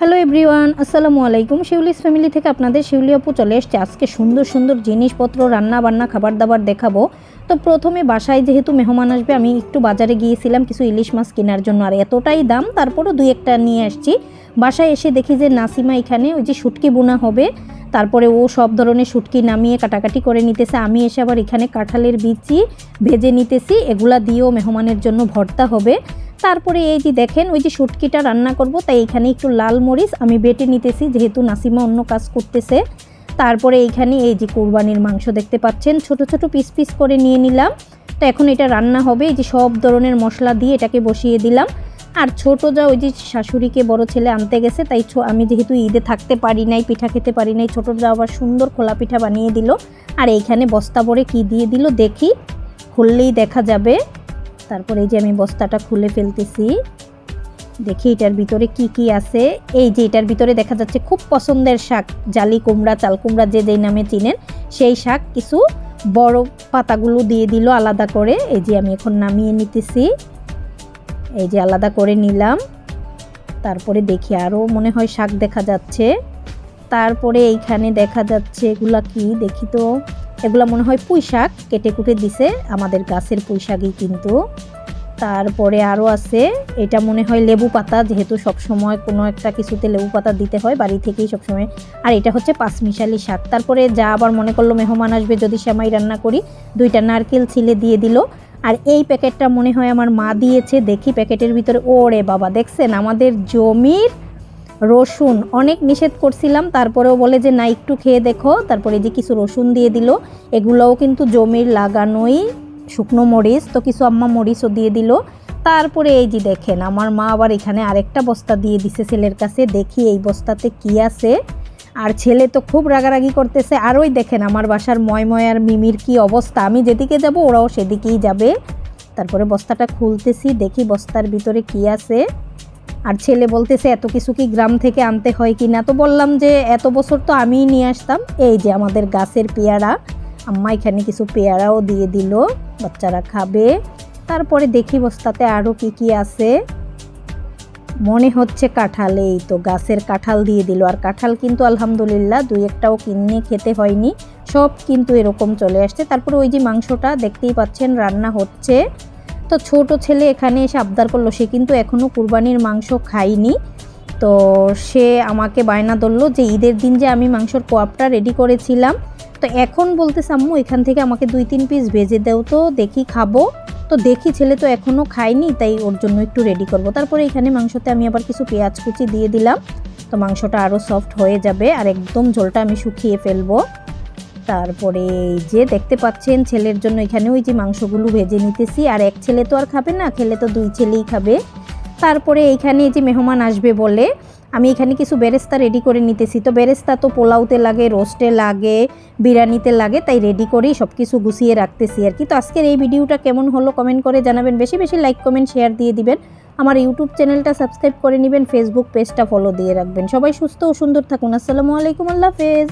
Hello everyone, আসসালামু আলাইকুম। Shiuli's family থেকে আপনাদের শিউলি আপু চলে এসছে। আজকে সুন্দর সুন্দর জিনিসপত্র রান্না বান্না খাবার দাবার দেখাবো। তো প্রথমে বাসায় যেহেতু মেহমান আসবে, আমি একটু বাজারে গিয়েছিলাম কিছু ইলিশ মাছ কেনার জন্য। আর এতটাই দাম, তারপরও দুই একটা নিয়ে আসছি। বাসায় এসে দেখি যে নাসিমা এখানে ওই যে শুটকি বোনা হবে। তারপরে ও সব ধরনের শুটকি নামিয়ে কাটাকাটি করে নিতেছে। আমি এসে আবার এখানে কাঁঠালের বিচি ভেজে নিতেছি। এগুলা দিয়েও মেহমানের জন্য ভর্তা হবে। তারপরে এই যে দেখেন, ওই যে শুটকিটা রান্না করব, তাই এখানে একটু লাল মরিচ আমি বেটে নিতেছি, যেহেতু নাসিমা অন্য কাজ করতেছে। তারপরে এইখানে এই যে কোরবানির মাংস দেখতে পাচ্ছেন, ছোট ছোট পিস পিস করে নিয়ে নিলাম। তো এখন এটা রান্না হবে, এই যে সব ধরনের মশলা দিয়ে এটাকে বসিয়ে দিলাম। আর ছোট যা ওই যে শাশুড়িকে বড় ছেলে আনতে গেছে, তাই আমি যেহেতু ঈদে থাকতে পারি নাই, পিঠা খেতে পারি নাই, ছোট যা আবার সুন্দর খোলা পিঠা বানিয়ে দিল। আর এইখানে বস্তা ভরে কি দিয়ে দিল দেখি, খুললেই দেখা যাবে। তারপরে এই যে আমি বস্তাটা খুলে ফেলতেছি। দেখি এটার ভিতরে কি কি আছে। এই যে এটার ভিতরে দেখা যাচ্ছে খুব পছন্দের শাক, জালি কুমড়া, চাল কুমড়া যে যেই নামে চিনেন, সেই শাক কিছু বড় পাতাগুলো দিয়ে দিল আলাদা করে। এই যে আমি এখন নামিয়ে নিতেছি। এই যে আলাদা করে নিলাম। তারপরে দেখি আরও মনে হয় শাক দেখা যাচ্ছে। তারপরে এইখানে দেখা যাচ্ছে এগুলা কি দেখি তো। এগুলা মনে হয় পুঁই শাক কেটে কুটে দিছে আমাদের গাছের পুঁই শাকই কিন্তু। তারপরে আরও আছে, এটা মনে হয় লেবু পাতা, যেহেতু সব সময় কোনো একটা কিছুতে লেবু পাতা দিতে হয়, বাড়ি থেকেই সবসময়। আর এটা হচ্ছে পাঁচমিশালি শাক। তারপরে যা আবার মনে করল মেহমান আসবে, যদি সেমাই রান্না করি, দুইটা নারকেল ছিলে দিয়ে দিল। আর এই প্যাকেটটা মনে হয় আমার মা দিয়েছে, দেখি প্যাকেটের ভিতরে, ওরে বাবা, দেখছেন? আমাদের জমির রসুন অনেক নিষেধ করছিলাম, তারপরেও বলে যে না, একটু খেয়ে দেখো। তারপরে যে কিছু রসুন দিয়ে দিল, এগুলোও কিন্তু জমির লাগানোই শুকনো মরিচ, তো কিছু আম্মা মরিচও দিয়ে দিল। তারপরে এই যে দেখেন, আমার মা আবার এখানে আরেকটা বস্তা দিয়ে দিছে ছেলের কাছে, দেখি এই বস্তাতে কি আছে। আর ছেলে তো খুব রাগারাগি করতেছে, আর ওই দেখেন আমার বাসার ময়ময় আর মিমির কি অবস্থা, আমি যেদিকে যাব ওরাও সেদিকেই যাবে। তারপরে বস্তাটা খুলতেছি, দেখি বস্তার ভিতরে কি আছে। আর ছেলে বলতেছে, এত কিছু কি গ্রাম থেকে আনতে হয় কি না? তো বললাম যে, এত বছর তো আমিই নিয়ে আসতাম। এই যে আমাদের গাছের পেয়ারা, আম্মা এখানে কিছু পেয়ারাও দিয়ে দিল, বাচ্চারা খাবে। তারপরে দেখি বস্তাতে আরও কি কি আছে। মনে হচ্ছে কাঁঠাল, এই তো গাছের কাঁঠাল দিয়ে দিল। আর কাঁঠাল কিন্তু আলহামদুলিল্লাহ দুই একটাও কিনে খেতে হয়নি। সব কিন্তু এরকম চলে আসছে। তারপরে ওই যে মাংসটা দেখতেই পাচ্ছেন, রান্না হচ্ছে। তো ছোট ছেলে এখানে এসে আবদার করল। সে কিন্তু এখনও কুরবানির মাংস খায়নি। তো সে আমাকে বায়না ধরলো যে ঈদের দিন যে আমি মাংসর কোয়াপটা রেডি করেছিলাম। তো এখন বলতে আম্মু, এখান থেকে আমাকে দুই তিন পিস ভেজে দেও তো, দেখি খাব। তো দেখি ছেলে তো এখনও খায়নি, তাই ওর জন্য একটু রেডি করব। তারপরে এখানে মাংসতে আমি আবার কিছু পেঁয়াজ কুচি দিয়ে দিলাম। তো মাংসটা আরও সফট হয়ে যাবে আর একদম ঝোলটা আমি শুকিয়ে ফেলব। তারপরে এই যে দেখতে পাচ্ছেন ছেলের জন্য এখানে ওই যে মাংসগুলো ভেজে নিতেছি, আর এক ছেলে তো আর খাবে না, খেলে তো দুই ছেলেই খাবে। তারপরে এইখানে এই যে মেহমান আসবে বলে, আমি এখানে কিছু বেরেস্তা রেডি করে নিতেছি। তো বেরেস্তা তো পোলাওতে লাগে রোস্টে লাগে, বিরিয়ানিতে লাগে, তাই রেডি করেই সব কিছু গুছিয়ে রাখতেছি আর কি। তো আজকের এই ভিডিওটা কেমন হলো কমেন্ট করে জানাবেন। বেশি বেশি লাইক কমেন্ট শেয়ার দিয়ে দিবেন। আমার ইউটিউব চ্যানেলটা সাবস্ক্রাইব করে নেবেন ফেসবুক পেজটা ফলো দিয়ে রাখবেন। সবাই সুস্থ ও সুন্দর থাকুন। আসসালামু আলাইকুম, আল্লাহ হাফেজ।